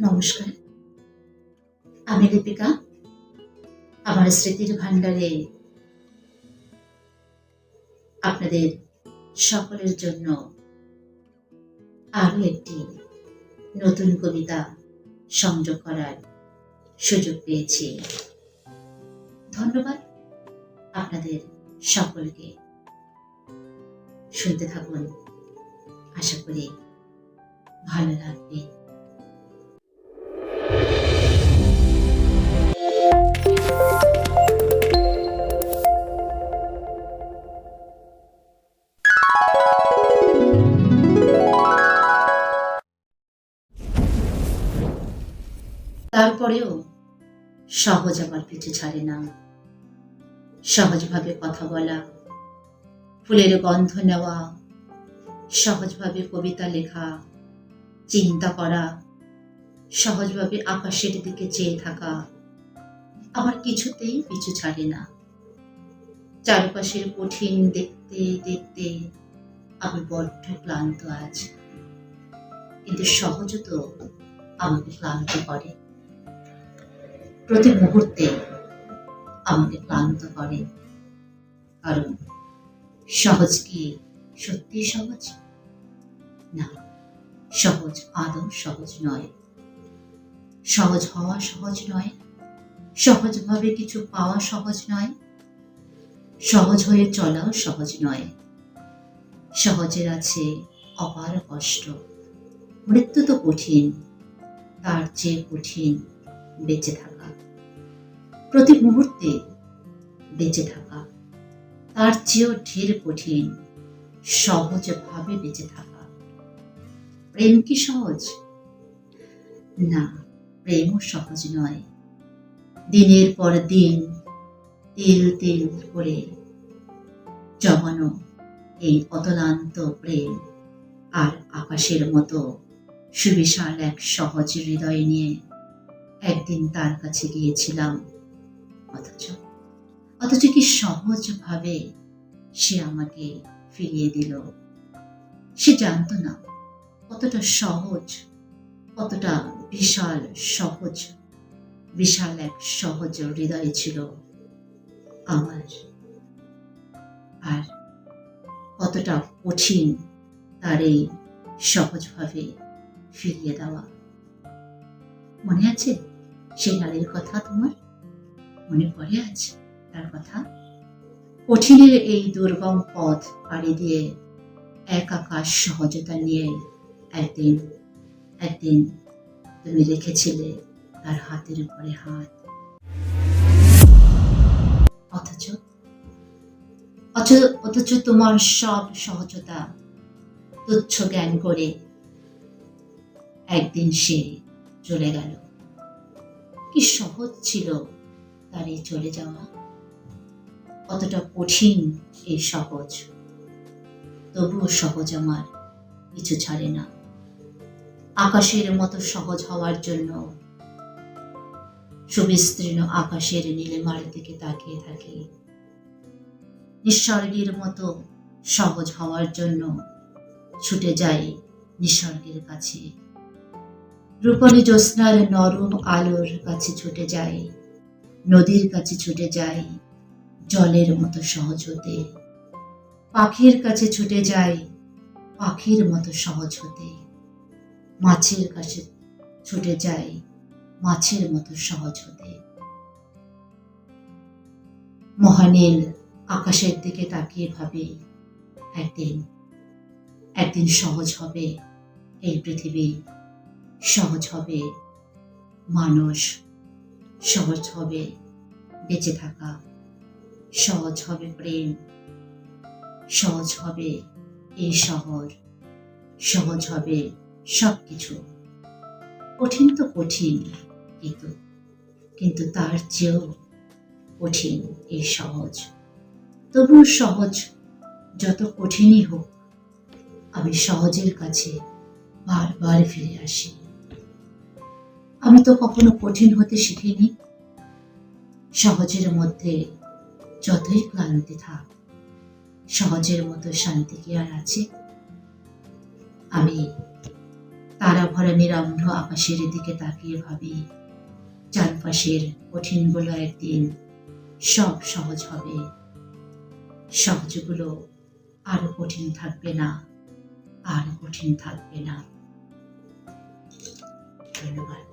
নমস্কার। আমি দীপিকা। আমার স্মৃতির ভাণ্ডারে আপনাদের সকলের জন্য আরও একটি নতুন কবিতা সংযোগ করার সুযোগ পেয়েছি। ধন্যবাদ আপনাদের সকলকে। শুনতে থাকুন। আশা করি ভালো লাগবে। তারপরেও সহজ আমার পিছু ছাড়ে না। সহজভাবে কথা বলা, ফুলের গন্ধ নেওয়া, সহজভাবে কবিতা লেখা, চিন্তা করা, সহজভাবে আকাশের দিকে চেয়ে থাকা আমার কিছুতেই পিছু ছাড়ে না। চারপাশের কঠিন দেখতে দেখতে আমি বড্ড ক্লান্ত আজ। কিন্তু সহজ তো আমাকে ক্লান্ত করে। প্রতি মুহূর্তে আমাকে ক্লান্ত করে। কারণ সহজ কি সত্যি সহজ? না, সহজ আদৌ সহজ নয়। সহজ হওয়া সহজ নয়। সহজভাবে কিছু পাওয়া সহজ নয়। সহজ হয়ে চলাও সহজ নয়। সহজের আছে অপার কষ্ট। মৃত্যু তো কঠিন, তার চেয়ে কঠিন বেঁচে থাকা। প্রতি মুহূর্তে বেঁচে থাকা। তার চেয়েও ঢের কঠিন, সহজভাবে বেঁচে থাকা। প্রেম কি সহজ? না, প্রেমও সহজ নয়। দিনের পর দিন তিল তিল করে জমানো এই অতলান্ত প্রেম আর আকাশের মতো সুবিশাল এক সহজ হৃদয় নিয়ে একদিন তার কাছে গিয়েছিলাম। অথচ অথচ কি সহজভাবে সে আমাকে ফিরিয়ে দিল? সে জানতো না কতটা সহজ, কতটা বিশাল সহজ, বিশাল এক সহজ হৃদয় ছিল আমার। আর কতটা কঠিন তার এই সহজভাবে ফিরিয়ে দেওয়া। মনে আছে? সেই নারীর কথা তোমার মনে পড়ে আছে? তার কথা? কঠিনের এই দুর্গম পথ পাড়ি দিয়ে এক আকাশ সহজতা নিয়ে একদিন একদিন তুমি রেখেছিলে তার হাতের উপরে হাত। অথচ- অথচ তোমার সব সহজতা, তুচ্ছ জ্ঞান করে একদিন সে চলে গেল। কি সহজ ছিল তার এই চলে যাওয়া? কতটা কঠিন এই সহজ। তবুও সহজ আমার, কিছু ছাড়ে না। আকাশের মতো সহজ হওয়ার জন্য সুবিস্তীর্ণ আকাশের নীলিমার দিকে তাকিয়ে থাকি। নিঃস্বর্গের মতো সহজ হওয়ার জন্য ছুটে যাই নিঃস্বর্গের কাছে। রূপালী জ্যোৎস্নার নরম আলোর কাছে ছুটে যাই, নদীর কাছে ছুটে যাই, জলের মতো সহজ হতে। পাখির কাছে ছুটে যাই, পাখির মতো সহজ হতে। মাছের কাছে ছুটে যাই, মাছের মতো সহজ হতে। মহানীল আকাশের দিকে তাকিয়ে ভাবে, একদিন একদিন সহজ হবে এই পৃথিবী। সহজ হবে। মানুষ সহজ হবে। বেঁচে থাকা সহজ হবে প্রেম। সহজ হবে এই শহর। সহজ হবে সব কিছু কঠিন তো কঠিন কিন্তু কিন্তু তার চেয়েও কঠিন এই সহজ। তবু সহজ যত কঠিনই হোক, আমি সহজের কাছে বারবার ফিরে আসি। আমি তো কখনো কঠিন হতে শিখিনি। সহজের মধ্যে যতই ক্লান্তি থাক, সহজের মতো শান্তি কি আর আছে? আমি তারা ভরা নিরম্ভ আকাশের দিকে তাকিয়ে ভাবি, চারপাশের কঠিন কঠিনগুলো একদিন সব সহজ হবে। সহজগুলো আরও কঠিন থাকবে না, আর কঠিন থাকবে না। ধন্যবাদ।